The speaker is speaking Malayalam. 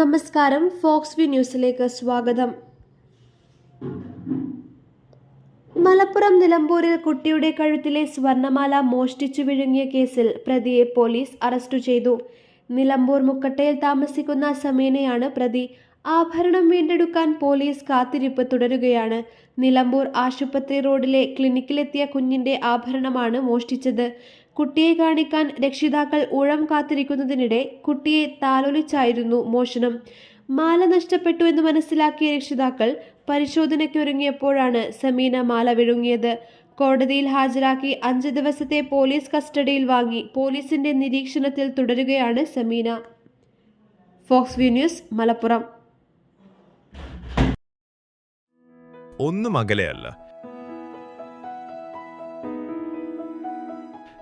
നമസ്കാരം. ഫോക്സ് വി ന്യൂസിലേക്ക് സ്വാഗതം. മലപ്പുറം നിലമ്പൂരിൽ കുട്ടിയുടെ കഴുത്തിലെ സ്വർണമാല മോഷ്ടിച്ചു വിഴുങ്ങിയ കേസിൽ പ്രതിയെ പോലീസ് അറസ്റ്റ് ചെയ്തു. നിലമ്പൂർ മുക്കട്ടയിൽ താമസിക്കുന്ന സമീനയാണ് പ്രതി. ആഭരണം വീണ്ടെടുക്കാൻ പോലീസ് കാത്തിരിപ്പ് തുടരുകയാണ്. നിലമ്പൂർ ആശുപത്രി റോഡിലെ ക്ലിനിക്കിലെത്തിയ കുഞ്ഞിന്റെ ആഭരണമാണ് മോഷ്ടിച്ചത്. കുട്ടിയെ കാണിക്കാൻ രക്ഷിതാക്കൾ ഉഴം കാത്തിരിക്കുന്നതിനിടെ കുട്ടിയെ താലോലിച്ചായിരുന്നു മോഷണം. മാല നഷ്ടപ്പെട്ടു എന്ന് മനസ്സിലാക്കിയ രക്ഷിതാക്കൾ പരിശോധനയ്ക്കൊരുങ്ങിയപ്പോഴാണ് സമീന മാല വിഴുങ്ങിയത്. കോടതിയിൽ ഹാജരാക്കി അഞ്ച് ദിവസത്തെ പോലീസ് കസ്റ്റഡിയിൽ വാങ്ങി പോലീസിന്റെ നിരീക്ഷണത്തിൽ തുടരുകയാണ് സമീന. Fox news Malappuram. ഒന്നും അകലെയല്ല.